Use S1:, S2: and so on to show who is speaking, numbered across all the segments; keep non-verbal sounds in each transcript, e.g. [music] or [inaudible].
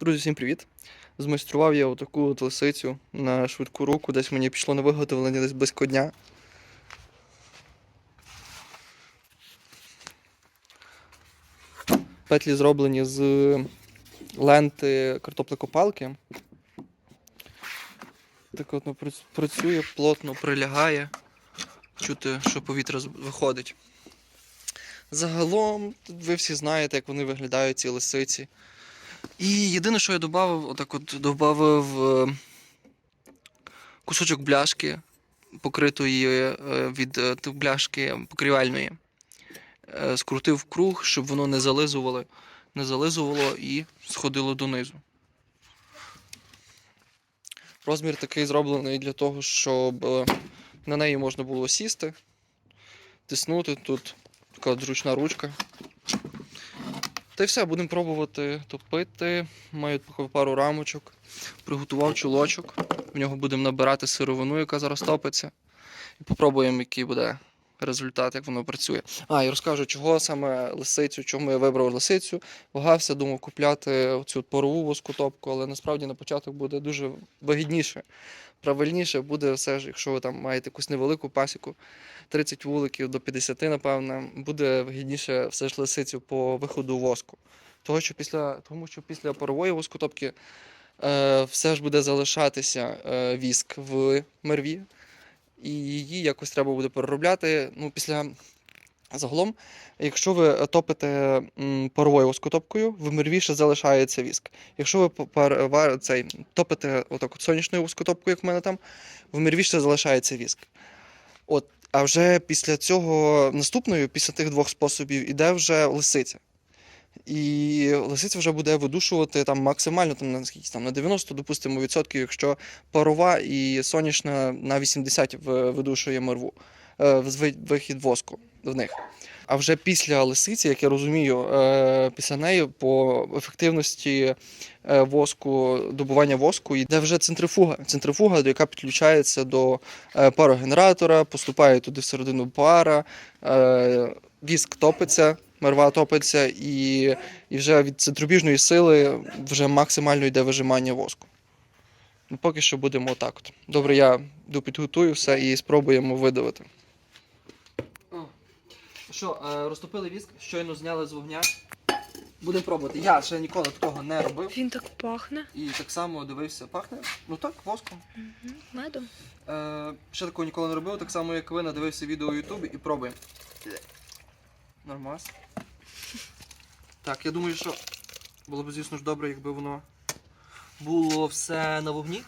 S1: Друзі, всім привіт! Змайстрував я отаку от лисицю на швидку руку, десь мені пішло на виготовлення десь близько дня. Петлі зроблені з ленти картоплекопалки. Так от ну, працює, плотно прилягає. Чути, що повітря виходить. Загалом, ви всі знаєте, як вони виглядають, ці лисиці. І єдине, що я додав, отак от додав е, кусочок бляшки, покритої е, від е, бляшки покрівельної. Е, Скрутив круг, щоб воно не зализувало, не зализувало і сходило донизу. Розмір такий зроблений для того, щоб на неї можна було сісти, тиснути. Тут така зручна ручка. Та й все, будемо пробувати топити. Маю пару рамочок. Приготував чулочок. В нього будемо набирати сировину, яка зараз топиться. І попробуємо, який буде результат, як воно працює. А, і розкажу, чого саме лисицю, чому я вибрав лисицю. Вагався, думав купляти цю порову воскотопку, але насправді на початок буде дуже вигідніше. Правильніше буде все ж, якщо ви там маєте якусь невелику пасіку, 30 вуликів до 50, напевно, буде вигідніше все ж лисицю по виходу воску. Того, що після, тому що після парової воскотопки е, все ж буде залишатися е, віск в мерві, і її якось треба буде переробляти. Ну, після загалом, якщо ви топите паровою воскотопкою, в залишається віск. Якщо ви цей, топите отак от сонячною воскотопкою, як в мене там, в мерві залишається віск. От, а вже після цього наступною, після тих двох способів, іде вже лисиця. І лисиця вже буде видушувати там максимально там, на, там, на 90, допустимо, відсотків, якщо парова і сонячна на 80 в- видушує морву, е, вихід воску в них. А вже після лисиці, як я розумію, е, після неї по ефективності е, воску, добування воску йде вже центрифуга. Центрифуга, яка підключається до парогенератора, поступає туди всередину пара, віск топиться, мерва топиться, і, і вже від центробіжної сили вже максимально йде вижимання воску. Ну, поки що будемо отак. От. Добре, я підготую все і спробуємо видавити. Що, е, розтопили віск, щойно зняли з вогня. Будемо пробувати. Я ще ніколи такого не робив.
S2: Він так пахне
S1: І так само дивився, пахне. Ну так, воском.
S2: медом.
S1: Е, ще такого ніколи не робив, так само як ви надивився відео у Ютубі і пробуємо. Нормас. Так, я думаю, що було б, звісно ж, добре, якби воно було все на вогні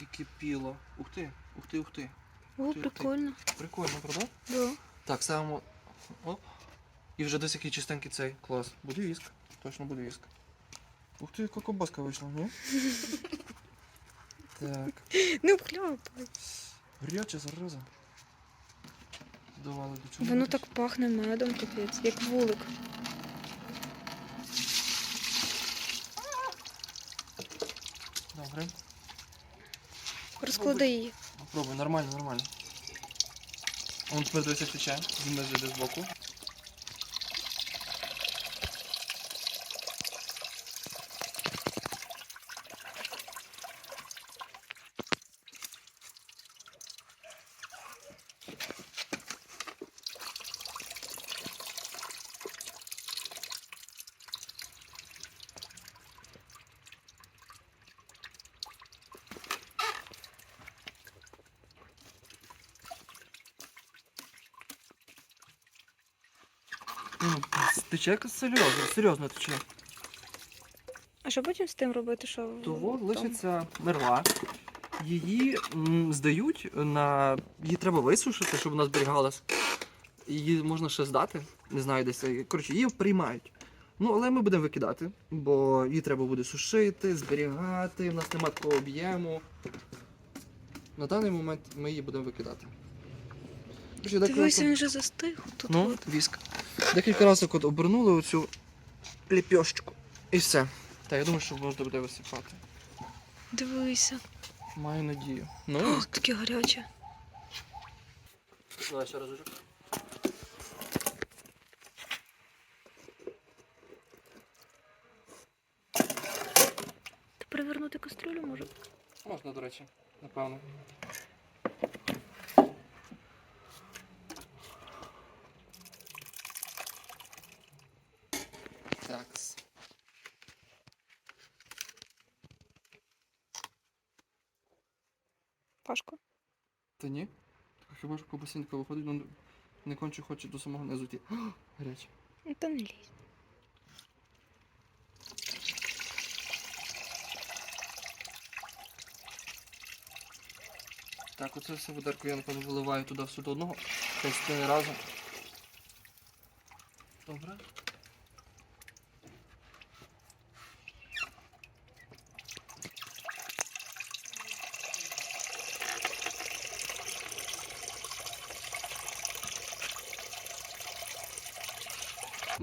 S1: і кипіло. Ух ти, ух ти, ух ти.
S2: О,
S1: Ти-
S2: прикольно.
S1: Прикольно, правда?
S2: Да.
S1: Так, ставимо. Оп. І вже десь який чистенький цей. Клас. Буде віск. Точно буде віск. Ух ти, яка кобаска вийшла, ні? [laughs] Так.
S2: Не вхляпай.
S1: Гаряча зараза. Давали до чого.
S2: Воно так пахне медом, капець, як вулик.
S1: Добре.
S2: Розклади її.
S1: Попробуй, нормально, нормально. Он тепер дивися тече, знизу йде збоку. Ну, Тече якось серйозно, серйозно тече.
S2: А що потім з тим робити? Що
S1: Того лишиться мерва. Її м, здають на. Її треба висушити, щоб вона зберігалась. Її можна ще здати. Не знаю, десь. Коротше, її приймають. Ну, але ми будемо викидати, бо її треба буде сушити, зберігати, в нас немає такого об'єму. На даний момент ми її будемо викидати.
S2: Дивись, він вже застиг. Тут
S1: Ну, віск. Декілька разів от обернули оцю ліпьошечку. І все. Та я думаю, що можна буде висипати.
S2: Дивися.
S1: Маю надію.
S2: О,
S1: Ну,
S2: таке гаряче.
S1: давай ще разочок.
S2: перевернути кастрюлю, може?
S1: Можна, до речі, напевно. Такс.
S2: Пашко.
S1: Та ні. Так хіба ж ковбасинка виходить, ну не конче хоче до самого низу ті. Гаряче.
S2: Ну, Та не лізь.
S1: Так, оце все ведерко я напевно виливаю туди все до одного. Частини разом. Добре.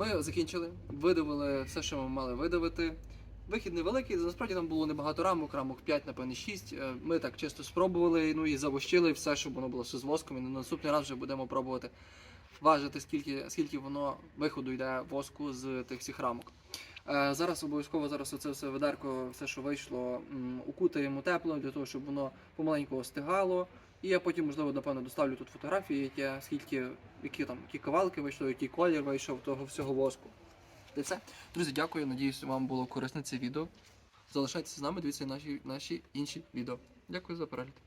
S1: Ми закінчили, видавили все, що ми мали видавити. Вихід невеликий, насправді там було небагато рамок, рамок 5, напевно, 6. Е, Ми так чисто спробували, ну і завощили все, щоб воно було все з воском. І на наступний раз вже будемо пробувати важити, скільки, скільки воно виходу йде воску з тих всіх рамок. Е, Зараз обов'язково зараз оце все ведерко, все, що вийшло, укутаємо тепло для того, щоб воно помаленьку остигало. І я потім, можливо, напевно, доставлю тут фотографії, яке, скільки, які там які кавалки вийшли, який колір вийшов того всього воску. Це все. Друзі, дякую. Надіюсь, вам було корисне це відео. Залишайтеся з нами, дивіться наші, наші інші відео. Дякую за перегляд.